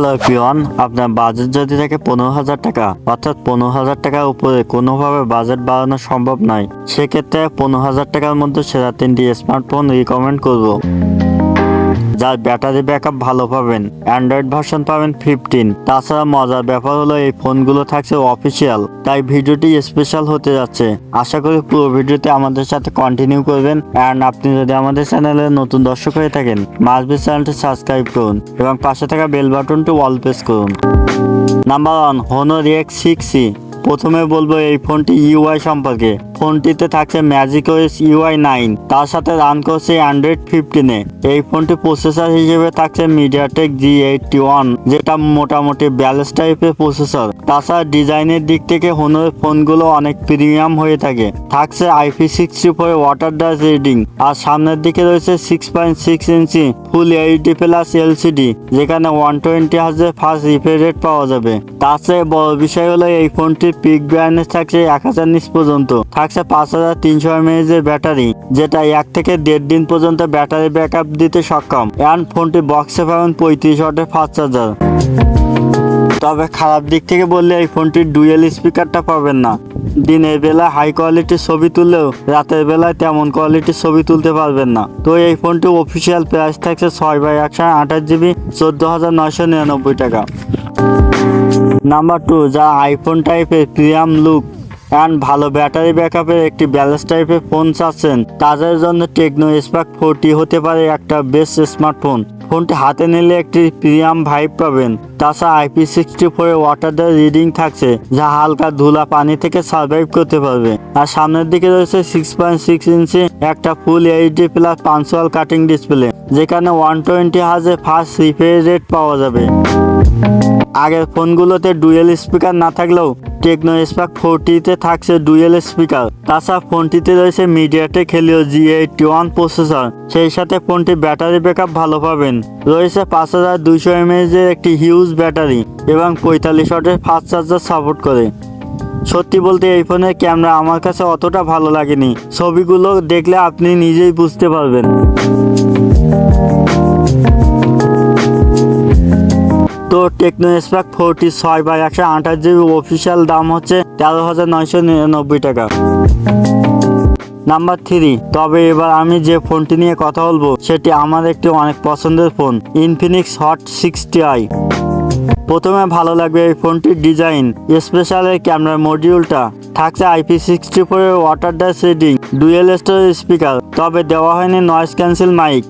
Hello peon আপনার budget যদি থাকে পনেরো হাজার টাকা, অর্থাৎ পনেরো হাজার টাকার উপরে কোনোভাবে বাজেট বাড়ানো সম্ভব নয়। সেক্ষেত্রে পনেরো হাজার টাকার মধ্যে সেরা তিনটি স্মার্টফোন রিকমেন্ড করব। যার ব্যাটারি ব্যাকআপ ভালো পাবেন। অ্যান্ড্রয়েড ভার্সন পাবেন ফিফটিন তাছাড়া মজার ব্যাপার হলো এই ফোনগুলো থাকছে অফিসিয়াল তাই ভিডিওটি স্পেশাল হতে যাচ্ছে। আশা করি পুরো ভিডিওতে আমাদের সাথে কন্টিনিউ করবেন। অ্যান্ড আপনি যদি আমাদের চ্যানেলে নতুন দর্শক হয়ে থাকেন মাসবি চ্যানেলটি সাবস্ক্রাইব করুন এবং পাশে থাকা বেল বাটনটি অল প্রেস করুন। নাম্বার ওয়ান হোনো এক্স সিক্স সি প্রথমে বলব এই ফোনটি ইউআই সম্পর্কে। ফোনটিতে থাকছে ম্যাজিক ওএস ইউআই নাইন। তার সাথে রান করছে অ্যান্ড্রয়েড ফিফটিনে এই ফোনটি প্রসেসর হিসেবে থাকছে মিডিয়াটেক জি এইটটি ওয়ান যেটা মোটামুটি ব্যালেন্স টাইপের প্রসেসর তাছাড়া ডিজাইনের দিক থেকে হোনোর ফোনগুলো অনেক প্রিমিয়াম হয়ে থাকে। থাকছে IP sixty four water dust reading আর সামনের দিকে রয়েছে six point six inch full HD plus LCD যেখানে ওয়ান টোয়েন্টি হাজার ফার্স্ট রিপেয়ার রেট পাওয়া যাবে। তার চেয়ে বড় বিষয় হলো এই ফোনটির পিক ব্রাইটনেস থাকছে এক হাজার নিচ পর্যন্ত। থাকছে পাঁচ হাজার তিনশো এমএএচ এর ব্যাটারি, যেটা এক থেকে দেড় দিন পর্যন্ত ব্যাটারি ব্যাকআপ দিতে সক্ষম। অ্যান্ড ফোনটি বক্সে পাবেন পঁয়ত্রিশ ওয়াটের ফাস্ট চার্জার। তবে খারাপ দিক থেকে বললে এই ফোনটির ডুয়েল স্পিকারটা পাবেন না। দিনের বেলা হাই কোয়ালিটির ছবি তুললেও রাতের বেলায় তেমন কোয়ালিটির ছবি তুলতে পারবেন না। তো এই ফোনটি অফিসিয়াল প্রাইস থাকছে ছয় বাই একশো আঠাশ জিবি, চোদ্দ হাজার নয়শো নিরানব্বই টাকা। নাম্বার টু যা আইফোন টাইপের প্রিয়াম লুক অ্যান্ড ভালো ব্যাটারি ব্যাকআপের একটি ব্যালেন্স টাইপের ফোন চাচ্ছেন। তাদের জন্য টেকনো স্পার্ক ফোরটি হতে পারে একটা বেস্ট স্মার্টফোন ফোনটি হাতে নিলে একটি প্রিমিয়াম ভাইব পাবেন। তাছাড়া IP sixty four water reading থাকছে, যা হালকা ধুলা পানি থেকে সার্ভাইভ করতে পারবে। আর সামনের দিকে রয়েছে সিক্স পয়েন্ট সিক্স ইঞ্চি একটা ফুল এইচডি প্লাস পাঁচশোয়াল কাটিং ডিসপ্লে যেখানে ওয়ান টোয়েন্টি হাজে ফার্স্ট রিপেয়ার রেট পাওয়া যাবে। আগের ফোনগুলোতে ডুয়েল স্পিকার না থাকলেও টেকনো স্পার্ক ফোরটিতে থাকছে ডুয়েল স্পিকার। তাছাড়া ফোনটিতে রয়েছে MediaTek Helio G eighty one processor সেই সাথে ফোনটি ব্যাটারি ব্যাকআপ ভালো পাবেন। রয়েছে পাঁচ হাজার দুইশো এমএএচ এর একটি হিউজ ব্যাটারি এবং পঁয়তাল্লিশ ওয়াটের ফাস্ট চার্জার সাপোর্ট করে। সত্যি বলতে এই ফোনের ক্যামেরা আমার কাছে অতটা ভালো লাগেনি। ছবিগুলো দেখলে আপনি নিজেই বুঝতে পারবেন। তো টেকনো স্পার্ক ফোরটি ছয় বাই একশো আঠাশ জিবি অফিসিয়াল দাম হচ্ছে তেরো হাজার নয়শো নিরানব্বই টাকা। নাম্বার থ্রি তবে এবার আমি যে ফোনটি নিয়ে কথা বলব, সেটি আমার একটি অনেক পছন্দের phone Infinix Hot sixty I প্রথমে ভালো লাগবে এই ফোনটির ডিজাইন স্পেশাল ক্যামেরা মডিউলটা থাকছে আইপি সিক্সটি ফোরের water dust reading dual storage speaker তবে দেওয়া হয়নি নয়েজ ক্যান্সেল মাইক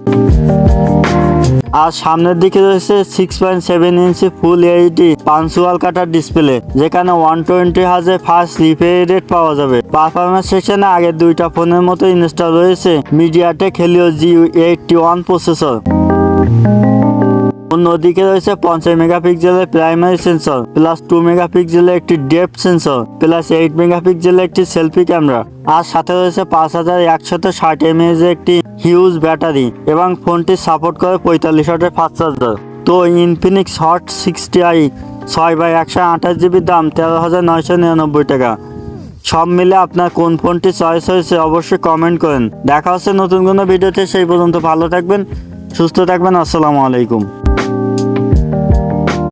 আর সামনের দিকে রয়েছে six point seven inch full HD পাঁচশোয়াল কাটার ডিসপ্লে যেখানে ওয়ান টোয়েন্টি হাজার ফার্স্ট রিপেয়ার রেট পাওয়া যাবে। পারফরমেন্স সেকশনে আগের দুইটা ফোনের মতো ইনস্টল রয়েছে MediaTek Helio G eighty one processor অন্যদিকে রয়েছে পঞ্চাশ মেগাপিক্সেলের প্রাইমারি সেন্সর প্লাস টু মেগাপিক্সেলের একটি ডেপথ সেন্সর প্লাস এইট মেগাপিক্সেলের একটি সেলফি ক্যামেরা আর সাথে রয়েছে পাঁচ হাজার একশত ষাট এমএএচ একটি হিউজ ব্যাটারি এবং ফোনটি সাপোর্ট করে পঁয়তাল্লিশ হাজার ফাস্ট চার্জার। তো ইনফিনিক্স হট সিক্সটি আই ছয় বাই একশো আঠাশ জিবির দাম তেরো হাজার নয়শো নিরানব্বই টাকা। সব মিলে আপনার কোন ফোনটি চয়েস হয়েছে অবশ্যই কমেন্ট করেন। দেখা হচ্ছে নতুন কোনো ভিডিওতে, সেই পর্যন্ত ভালো থাকবেন, সুস্থ থাকবেন, আসসালামু আলাইকুম।